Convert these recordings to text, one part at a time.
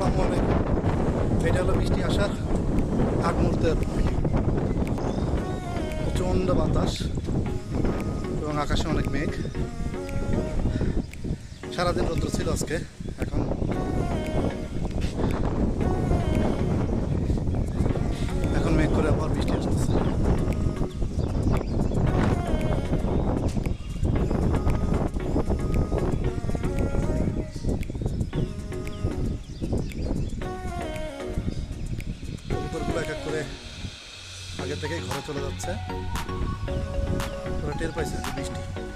আসসালামু আলাইকুম এটা হলো বৃষ্টি আসার আগ মুহূর্তের প্রচণ্ড বাতাস এবং আকাশে অনেক মেঘ। সারাদিন রৌদ্র ছিল আজকে, এখন থেকেই ঘরে চলে যাচ্ছে। টের পাইছে বৃষ্টি।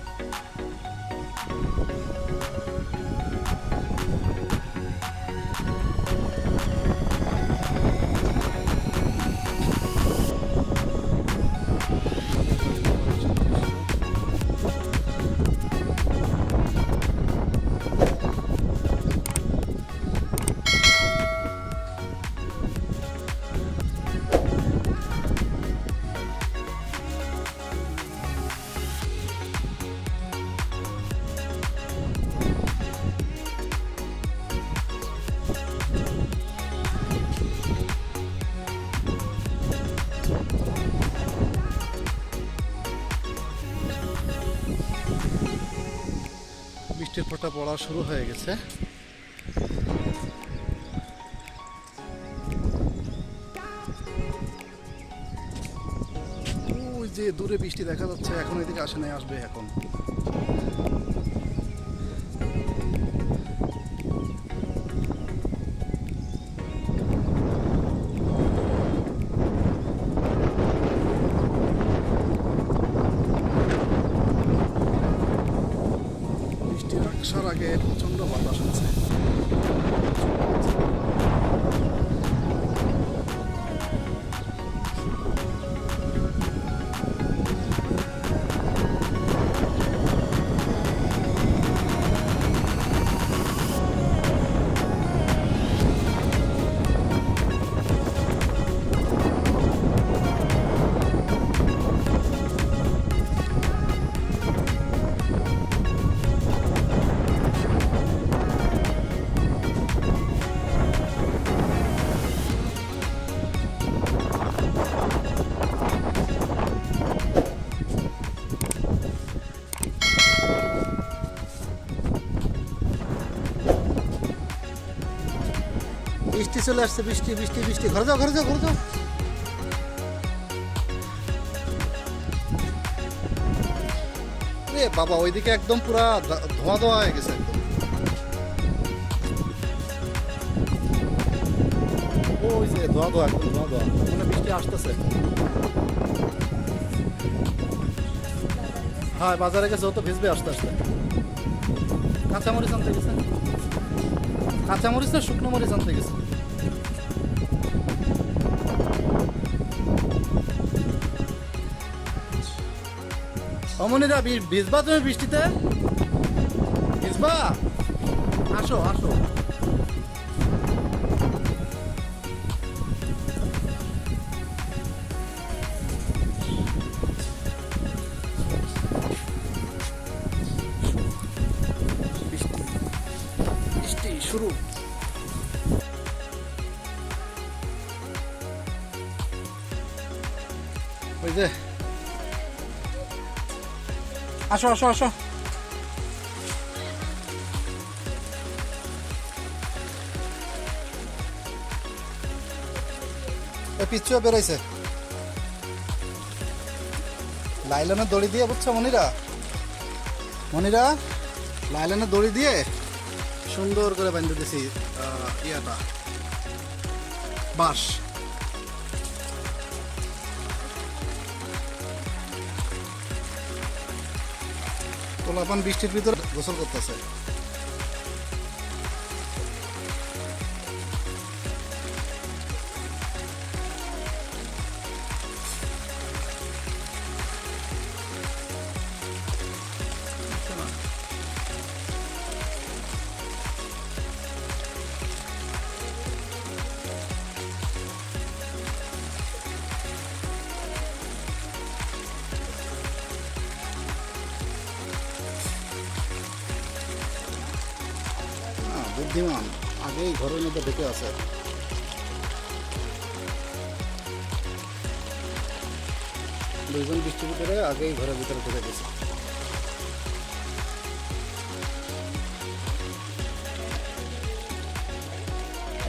ফোঁটা পড়া শুরু হয়ে গেছে। যে দূরে বৃষ্টি দেখা যাচ্ছে, এখন এদিকে আসে নাই, আসবে এখন। চলে আসছে, বৃষ্টি বৃষ্টি বৃষ্টি। ঘরে যাও ঘরে যাও ঘরে যাও। বাবা, ওইদিকে একদম পুরা ধোঁয়া, ধোয়া হয়ে গেছে ওই যে ধোয়া ধোয়া, একদম ধোয়া ধোয়া। মানে বৃষ্টি আসতেছে। হ্যাঁ বাজারে গেছে, ও তো ভিজবে আস্তে আস্তে। কাঁচামরিচ আনতে গেছে। কাঁচামরিচ না শুকনো মরিচ আনতে গেছে। অমনিদা বি- ভিজবা তুমি বৃষ্টিতে? ভিজবা আসো আসো। শুরু। আসো আসো আসো। এ পিচ্ছুও বেরোইছে। লাইলানের দড়ি দিয়ে, বুঝছ, মনিরা? মনিরা, লাইলানের দড়ি দিয়ে সুন্দর করে বাঁধতে দিছি ইয়াটা। বাঁশ। পোলাপান বৃষ্টির ভিতরে গোসল করতেছে। বুদ্ধিমান আগেই ঘরের মধ্যে ঢুকে আছে। দুইজন ডিস্ট্রিবিউটারে আগেই ঘরের ভিতরে ঢুকে গেছে।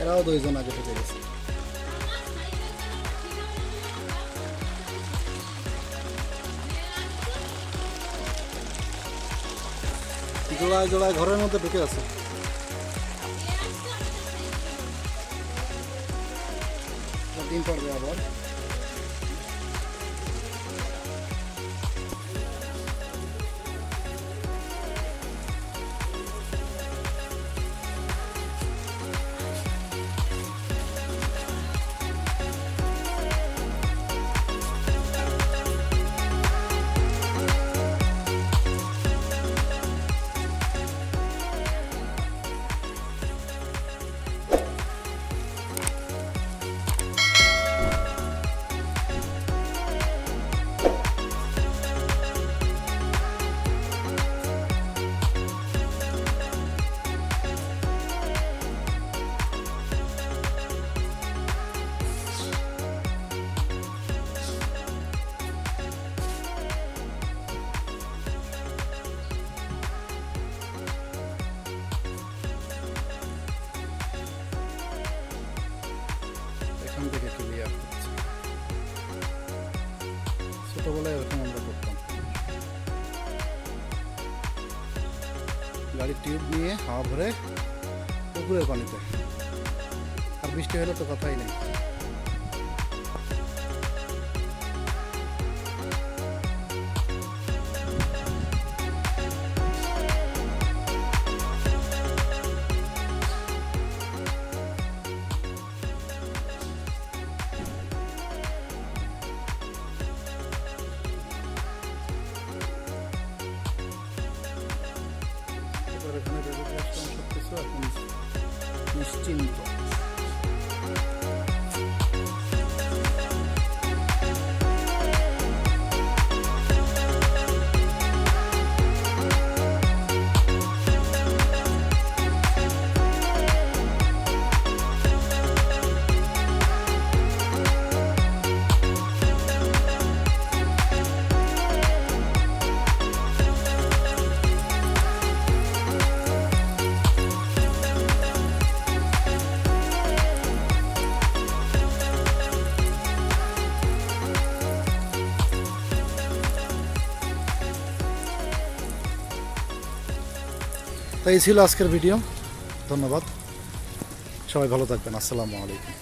এরাও দুইজন আগে ঢুকে গেছে। জোড়ায় জোড়ায় ঘরের মধ্যে ঢুকে আছে। jardín por favor. গাড়ির টিউব নিয়ে হাওয়া ভরে পুকুরের পানিতে। আর বৃষ্টি হলে তো কথাই নেই। Washington. তাই ছিল আজকের ভিডিও। ধন্যবাদ। সবাই ভালো থাকবেন। আসসালামু আলাইকুম।